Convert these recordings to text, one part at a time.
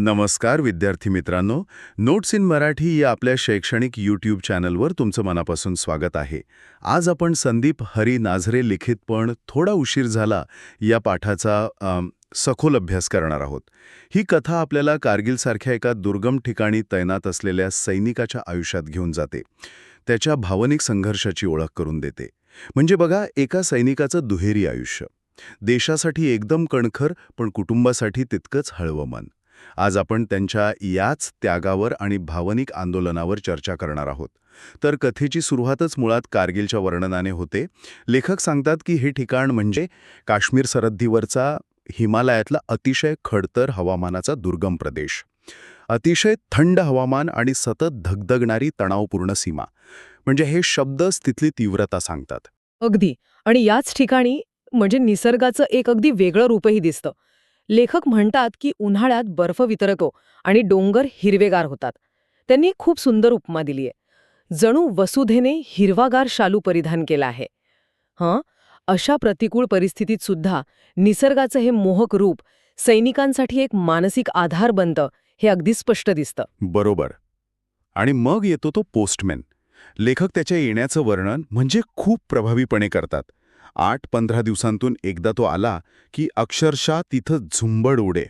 नमस्कार विद्यार्थी मित्रांनो. नोट्स इन मराठी या आपल्या शैक्षणिक यूट्यूब चॅनलवर तुमचं मनापासून स्वागत आहे. आज आपण संदीप हरी नाझरे लिखित पण थोडा उशीर झाला या पाठाचा सखोल अभ्यास करणार आहोत. ही कथा आपल्याला कारगिलसारख्या एका दुर्गम ठिकाणी तैनात असलेल्या सैनिकाच्या आयुष्यात घेऊन जाते. त्याच्या भावनिक संघर्षाची ओळख करून देते. म्हणजे बघा एका सैनिकाचं दुहेरी आयुष्य. देशासाठी एकदम कणखर पण कुटुंबासाठी तितकंच हळवं मन. आज आपण त्यांच्या याच त्यागावर आणि भावनिक आंदोलनावर चर्चा करणार आहोत. तर कथेची सुरुवातच मुळात कारगिलच्या वर्णनाने होते. लेखक सांगतात की हे ठिकाण म्हणजे काश्मीर सरहद्दीवरचा हिमालयातला अतिशय खडतर हवामानाचा दुर्गम प्रदेश. अतिशय थंड हवामान आणि सतत धगधगणारी तणावपूर्ण सीमा. म्हणजे हे शब्दच तिथली तीव्रता सांगतात. अगदी. आणि याच ठिकाणी म्हणजे निसर्गाचं एक अगदी वेगळं रूपही दिसतं. लेखक म्हणतात की उन्हाळ्यात बर्फ वितरतो आणि डोंगर हिरवेगार होतात. त्यांनी खूप सुंदर उपमा दिली आहे. जणू वसुधेने हिरवागार शालू परिधान केला आहे. हं? अशा प्रतिकूल परिस्थितीत सुद्धा निसर्गाचं हे मोहक रूप सैनिकांसाठी एक मानसिक आधार बनतं हे अगदी स्पष्ट दिसतं. बरोबर. आणि मग येतो तो पोस्टमॅन. लेखक त्याच्या येण्याचं वर्णन म्हणजे खूप प्रभावीपणे करतात. आठ पंधरा दिवसांतून एकदा तो आला की अक्षरशः तिथं झुंबड उडे.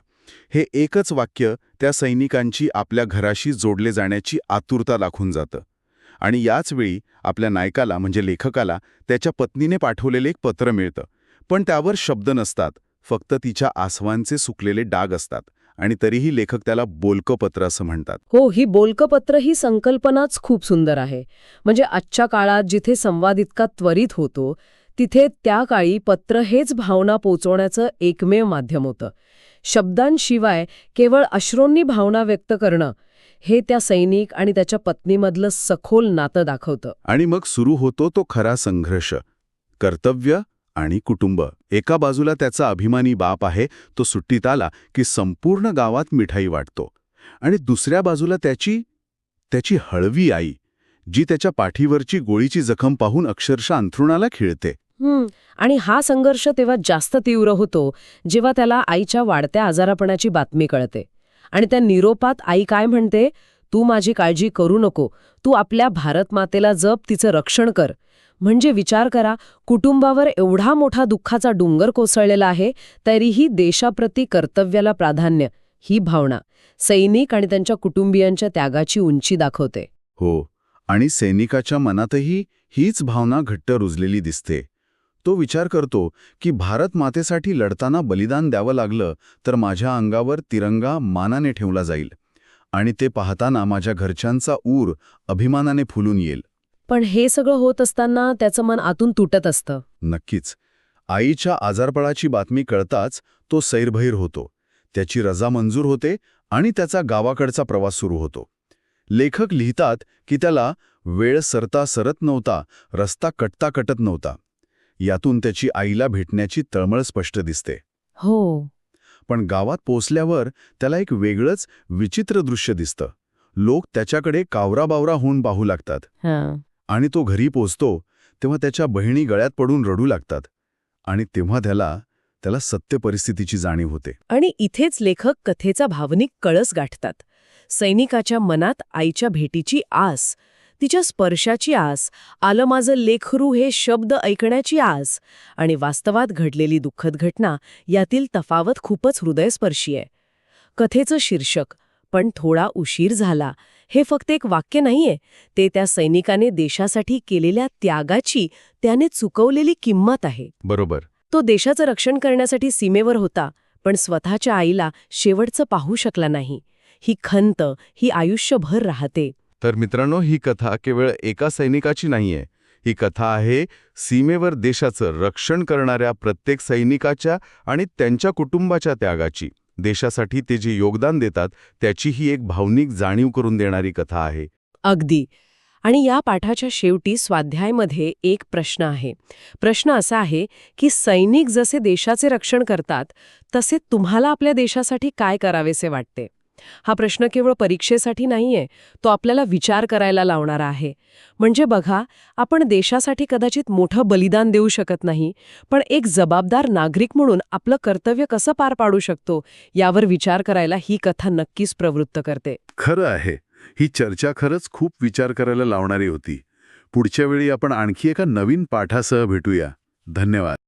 हे एकच वाक्य त्या सैनिकांची आपल्या घराशी जोडले जाण्याची आतुरता दाखवून जातं. आणि याच वेळी आपल्या नायकाला म्हणजे लेखकाला त्याच्या पत्नीने पाठवलेले एक पत्र मिळतं. पण त्यावर शब्द नसतात. फक्त तिच्या आसवांचे सुकलेले डाग असतात. आणि तरीही लेखक त्याला बोलकपत्र असं म्हणतात. हो ही बोलकपत्र ही संकल्पनाच खूप सुंदर आहे. म्हणजे आजच्या काळात जिथे संवाद इतका त्वरित होतो तिथे त्या काळी पत्र हेच भावना पोचवण्याचं एकमेव माध्यम होतं. शब्दांशिवाय केवळ अश्रोंनी भावना व्यक्त करणं हे त्या सैनिक आणि त्याच्या पत्नीमधलं सखोल नातं दाखवतं. आणि मग सुरू होतो तो खरा संघर्ष. कर्तव्य आणि कुटुंब. एका बाजूला त्याचा अभिमानी बाप आहे तो सुट्टीत आला की संपूर्ण गावात मिठाई वाटतो. आणि दुसऱ्या बाजूला त्याची त्याची हळवी आई जी त्याच्या पाठीवरची गोळीची जखम पाहून अक्षरशः अंथरुणाला खिळते. आणि हा संघर्ष तेव्हा जास्त तीव्र होतो जेव्हा त्याला आईच्या वाढत्या आजारापणाची बातमी कळते. आणि त्या निरोपात आई काय म्हणते? तू माझी काळजी करू नको. तू आपल्या भारतमातेला जप तिचं रक्षण कर. म्हणजे विचार करा कुटुंबावर एवढा मोठा दुःखाचा डोंगर कोसळलेला आहे तरीही देशाप्रती कर्तव्याला प्राधान्य ही भावना सैनिक आणि त्यांच्या कुटुंबियांच्या त्यागाची उंची दाखवते. हो आणि सैनिकाच्या मनातही हीच भावना घट्ट रुजलेली दिसते. तो विचार करतो की भारत मातेसाठी लढताना बलिदान द्यावं लागलं तर माझ्या अंगावर तिरंगा मानाने ठेवला जाईल आणि ते पाहताना माझ्या घरच्यांचा ऊर अभिमानाने फुलून येईल. पण हे सगळं होत असताना त्याचं मन आतून तुटत असतं. नक्कीच. आईच्या आजारपळाची बातमी कळताच तो सैरभैर होतो. त्याची रजा मंजूर होते आणि त्याचा गावाकडचा प्रवास सुरू होतो. लेखक लिहितात की त्याला वेळ सरता सरत नव्हता रस्ता कटता कटत नव्हता. यातून त्याची आईला भेटण्याची तळमळ स्पष्ट दिसते. हो. पण गावात पोचल्यावर त्याला एक वेगळंच विचित्र दृश्य दिसतं. लोक त्याच्याकडे कावराबावरा होऊन पाहू लागतात. हां. आणि तो घरी पोचतो तेव्हा त्याच्या बहिणी गळ्यात पडून रडू लागतात. आणि तेव्हा त्याला त्याला सत्य परिस्थितीची जाणीव होते. आणि इथेच लेखक कथेचा भावनिक कळस गाठतात. सैनिकाच्या मनात आईच्या भेटीची आस तिच्या स्पर्शाची आस आलं माझं लेखरू हे शब्द ऐकण्याची आस आणि वास्तवात घडलेली दुःखद घटना यातील तफावत खूपच हृदयस्पर्शी आहे. कथेचं शीर्षक पण थोडा उशीर झाला हे फक्त एक वाक्य नाहीये. ते त्या सैनिकाने देशासाठी केलेल्या त्यागाची त्याने चुकवलेली किंमत आहे. बरोबर. तो देशाचं रक्षण करण्यासाठी सीमेवर होता पण स्वतःच्या आईला शेवटचं पाहू शकला नाही. ही खंत ही आयुष्यभर राहते. तर मित्रांनो ही कथा केवळ एका सैनिकाची नाहीये. ही कथा आहे सीमेवर देशाचं रक्षण करणाऱ्या प्रत्येक सैनिकाच्या आणि त्यांच्या कुटुंबाच्या त्यागाची. देशासाठी ते जे योगदान देतात त्याची ही एक भावनिक जाणीव करून देणारी कथा आहे. अगदी. आणि या पाठाच्या शेवटी स्वाध्यायमध्ये एक प्रश्न आहे. प्रश्न असा आहे की सैनिक जसे देशाचे रक्षण करतात तसे तुम्हाला आपल्या देशासाठी काय करावेसे वाटते? हा प्रश्न केवळ परीक्षेसाठी नाहीये तो आपल्याला विचार करायला लावणारा आहे. म्हणजे बघा आपण देशासाठी कदाचित मोठं बलिदान देऊ शकत नाही पण एक जबाबदार नागरिक म्हणून आपलं कर्तव्य कसं पार पाडू शकतो यावर विचार करायला ही कथा नक्कीच प्रवृत्त करते. खरं आहे. ही चर्चा खरंच खूप विचार करायला लावणारी होती. पुढच्या वेळी आपण आणखी एका नवीन पाठासह भेटूया. धन्यवाद.